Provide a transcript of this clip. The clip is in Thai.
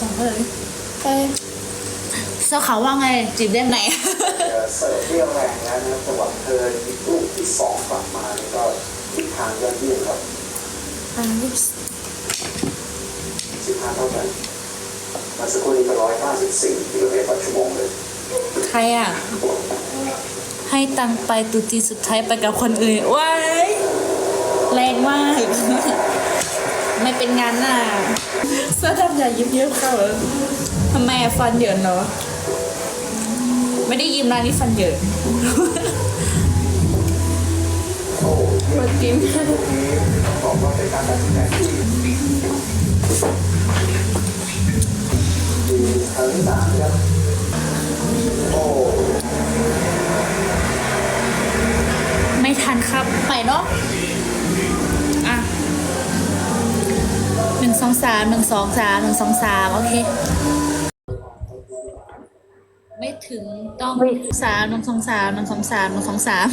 ต่อเลยไปเสื้อขาวว่าไงจีบได้ไหนเสิร์ฟเรี่ยวแรงแล้วนะครับจังหวะเธอยิงลูกที่สองกลับมานี่ก็ทิศทางยอดเยี่ยมครับอ่ารูปสิบห้าเท่ากันมาสักครู่นี้ก็ร้อยห้าสิบสี่กิโลเมตรต่อชั่วโมงเลยใครอะ ให้ตังไปตุจีสุดท้ายไปกับคนอื่นว้ายแรงมาก เป็นงานน่ะเสื้อดำอย่ายิ้มเยอะค่ะทำไมอะฟันเหยินเหรอไม่ได้ยิ้มนะนี่ฟันเหยินโอ้โหเปิดจิ้มลูกนี้บอกว่าเป็นการตัดสินใจที่ดีครั้งสามครับโอ้ไม่ทันครับ ไปเนาะ งสองสามหนึ่งสองสามหนึ่งสองสามโอเค ไม่ถึงต้องสามหนึ่งสองสามหนึ่งสองสามหนึ่งสองสาม